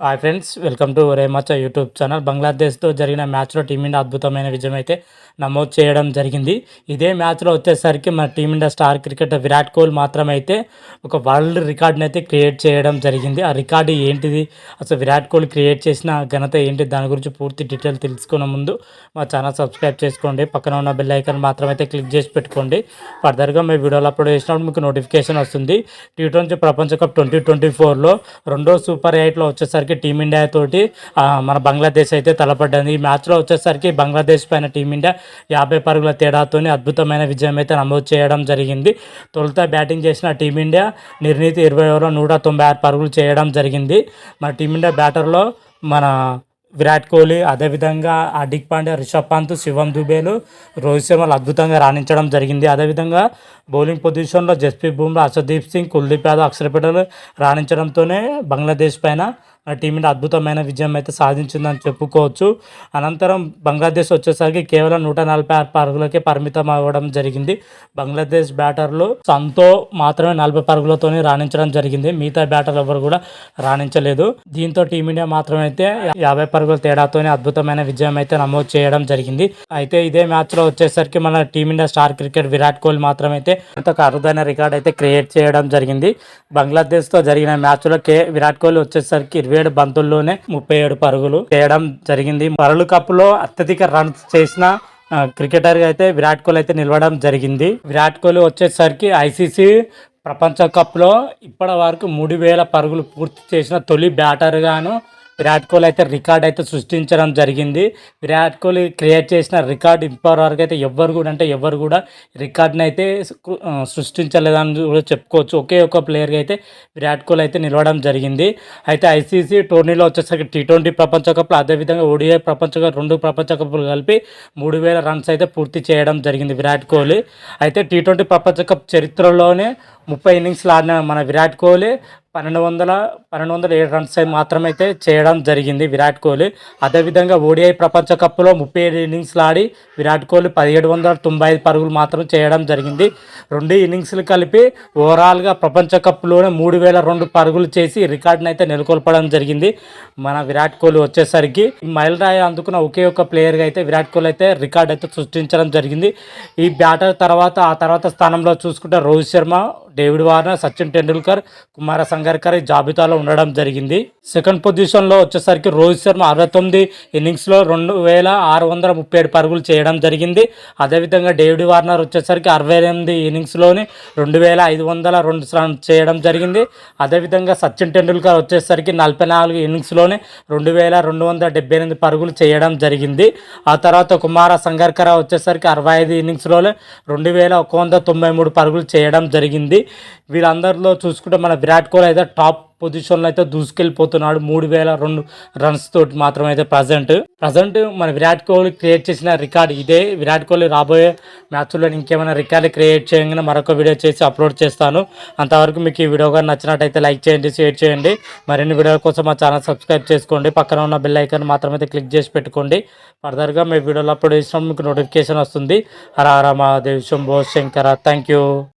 Hi friends welcome to రేమచ్చ YouTube channel బంగ్లాదేశ్తో జరిగిన మ్యాచ్లో టీమిండియా అద్భుతమైన విజయం అయితే నమోదు చేయడం జరిగింది. ఇదే మ్యాచ్లో వచ్చేసరికి మన team India star cricketer Virat Kohli మాత్రమైతే ఒక వరల్డ్ రికార్డ్ని అయితే క్రియేట్ చేయడం జరిగింది. ఆ రికార్డు ఏంటిది? అసలు విరాట్ కోహ్లీ క్రియేట్ చేసిన ఘనత ఏంటి? దాని గురించి పూర్తి డీటెయిల్ తెలుసుకునే ముందు మా ఛానల్ సబ్స్క్రైబ్ చేసుకోండి. పక్కన ఉన్న బెల్ ఐకాన్ మాత్రమైతే క్లిక్ చేసి పెట్టుకోండి. ఫర్దర్గా మీ వీడియోలు అప్లోడ్ చేసినప్పుడు మీకు నోటిఫికేషన్ వస్తుంది. టీ ట్వంటీ ప్రపంచ కప్ ట్వంటీ ట్వంటీ ఫోర్లో రెండో సూపర్ ఎయిట్లో వచ్చేసరికి టీమిండియా తోటి మన బంగ్లాదేశ్ అయితే తలపడ్డది. ఈ మ్యాచ్లో వచ్చేసరికి బంగ్లాదేశ్ పైన టీమిండియా యాభై పరుగుల తేడాతోని అద్భుతమైన విజయం అయితే నమోదు చేయడం జరిగింది. తొలుత బ్యాటింగ్ చేసిన టీమిండియా నిర్ణీతి ఇరవై ఓవర్లో నూట తొంభై ఆరు పరుగులు చేయడం జరిగింది. మన టీమిండియా బ్యాటర్లో మన విరాట్ కోహ్లీ అదేవిధంగా హార్దిక్ పాండ్యా రిషబ్ పంత్ శివం దుబేలు రోహిత్ శర్మలు అద్భుతంగా రాణించడం జరిగింది. అదేవిధంగా బౌలింగ్ పొజిషన్లో జస్ప్రీత్ బుమ్రా అసదీప్ సింగ్ కుల్దీప్ యాదవ్ అక్షర్ రాణించడంతోనే బంగ్లాదేశ్ పైన టీమిండియా అద్భుతమైన విజయం అయితే సాధించిందని చెప్పుకోవచ్చు. అనంతరం బంగ్లాదేశ్ వచ్చేసరికి కేవలం నూట నలభై ఆరు పరుగులకే పరిమితం అవ్వడం జరిగింది. బంగ్లాదేశ్ బ్యాటర్లు సంతో మాత్రమే నలభై పరుగులతోనే రాణించడం జరిగింది. మిగతా బ్యాటర్లు ఎవరు కూడా రాణించలేదు. దీంతో టీమిండియా మాత్రం అయితే యాభై పరుగుల తేడాతోనే అద్భుతమైన విజయం అయితే నమోదు చేయడం జరిగింది. అయితే ఇదే మ్యాచ్లో వచ్చేసరికి మన team India star cricket Virat Kohli మాత్రమైతే అంత అరుదైన రికార్డ్ అయితే క్రియేట్ చేయడం జరిగింది. బంగ్లాదేశ్తో జరిగిన మ్యాచ్లో కే విరాట్ కోహ్లీ వచ్చేసరికి ఇరవై ఏడు బంతుల్లోనే ముప్పై ఏడు పరుగులు చేయడం జరిగింది. వరల్డ్ కప్లో అత్యధిక రన్స్ చేసిన క్రికెటర్ క్రికెటర్గా అయితే విరాట్ కోహ్లీ అయితే నిలవడం జరిగింది. విరాట్ కోహ్లీ వచ్చేసరికి ఐసీసీ ప్రపంచ కప్లో ఇప్పటి వరకు మూడు వేల పరుగులు పూర్తి చేసిన తొలి బ్యాటర్గాను విరాట్ కోహ్లీ అయితే రికార్డ్ అయితే సృష్టించడం జరిగింది. విరాట్ కోహ్లీ క్రియేట్ చేసిన రికార్డ్ ఇప్పటి వరకు అయితే ఎవ్వరు కూడా అంటే ఎవరు కూడా రికార్డ్ని అయితే సృష్టించలేదని కూడా చెప్పుకోవచ్చు. ఒకే ఒక ప్లేయర్గా అయితే విరాట్ కోహ్లీ అయితే నిలవడం జరిగింది. అయితే ఐసీసీ టోర్నీలో వచ్చేసరికి టీ ట్వంటీ ప్రపంచ కప్లో అదేవిధంగా ఓడిఐ ప్రపంచ కప్ రెండు ప్రపంచ కప్లు కలిపి మూడు వేల రన్స్ అయితే పూర్తి చేయడం జరిగింది విరాట్ కోహ్లీ. అయితే టీ ట్వంటీ ప్రపంచ కప్ చరిత్రలోనే ముప్పై ఇన్నింగ్స్లు ఆడిన మన విరాట్ కోహ్లీ పన్నెండు వందల పన్నెండు వందల ఏడు రన్స్ మాత్రమే అయితే చేయడం జరిగింది విరాట్ కోహ్లీ. అదేవిధంగా ఓడిఐ ప్రపంచ కప్లో ముప్పై ఏడు ఇన్నింగ్స్లు ఆడి విరాట్ కోహ్లీ పదిహేడు వందల తొంభై ఐదు పరుగులు మాత్రం చేయడం జరిగింది. రెండు ఇన్నింగ్స్లు కలిపి ఓవరాల్గా ప్రపంచ కప్లోనే మూడు వేల రెండు పరుగులు చేసి రికార్డును అయితే నెలకొల్పడం జరిగింది. మన విరాట్ కోహ్లీ వచ్చేసరికి మైల్ రాయ్ అందుకున్న ఒకే ఒక ప్లేయర్గా అయితే విరాట్ కోహ్లీ అయితే రికార్డ్ అయితే సృష్టించడం జరిగింది. ఈ బ్యాటర్ తర్వాత ఆ తర్వాత స్థానంలో చూసుకుంటే రోహిత్ శర్మ డేవిడ్ వార్నర్ సచిన్ టెండూల్కర్ కుమార సంగర్కర్ ఈ జాబితాలో ఉండడం జరిగింది. సెకండ్ పొజిషన్లో వచ్చేసరికి రోహిత్ శర్మ అరవై తొమ్మిది ఇన్నింగ్స్లో రెండు వేల ఆరు వందల ముప్పై ఏడు పరుగులు చేయడం జరిగింది. అదేవిధంగా డేవిడ్ వార్నర్ వచ్చేసరికి అరవై ఎనిమిది ఇన్నింగ్స్లోని రెండు వేల ఐదు వందల రెండు రన్ చేయడం జరిగింది. అదేవిధంగా సచిన్ టెండూల్కర్ వచ్చేసరికి నలభై నాలుగు ఇన్నింగ్స్లోనే రెండు వేల రెండు వందల డెబ్బై ఎనిమిది పరుగులు చేయడం జరిగింది. ఆ తర్వాత కుమార సంగర్కర వచ్చేసరికి అరవై ఐదు ఇన్నింగ్స్లోనే రెండు వేల ఒక వంద తొంభై మూడు పరుగులు చేయడం జరిగింది. వీళ్ళందరిలో చూసుకుంటే మన విరాట్ కోహ్లీ అయితే టాప్ పొజిషన్లో అయితే దూసుకెళ్ళిపోతున్నాడు. మూడు వేల రెండు రన్స్ తోటి మాత్రం అయితే ప్రజెంట్ ప్రజెంట్ మన విరాట్ కోహ్లీ క్రియేట్ చేసిన రికార్డ్ ఇదే. విరాట్ కోహ్లీ రాబోయే మ్యాచ్లో ఇంకేమైనా రికార్డ్ క్రియేట్ చేయగానే మరొక వీడియో చేసి అప్లోడ్ చేస్తాను. అంతవరకు మీకు ఈ వీడియో కానీ నచ్చినట్టయితే లైక్ చేయండి షేర్ చేయండి. మరిన్ని వీడియోల కోసం మా ఛానల్ సబ్స్క్రైబ్ చేసుకోండి. పక్కన ఉన్న బెల్ ఐకాన్ మాత్రమే క్లిక్ చేసి పెట్టుకోండి. ఫర్దర్గా మీ వీడియోలో అప్లోడ్ చేసినప్పుడు మీకు నోటిఫికేషన్ వస్తుంది. హర హర మహాదేవ్ శంభో శంకర. Thank you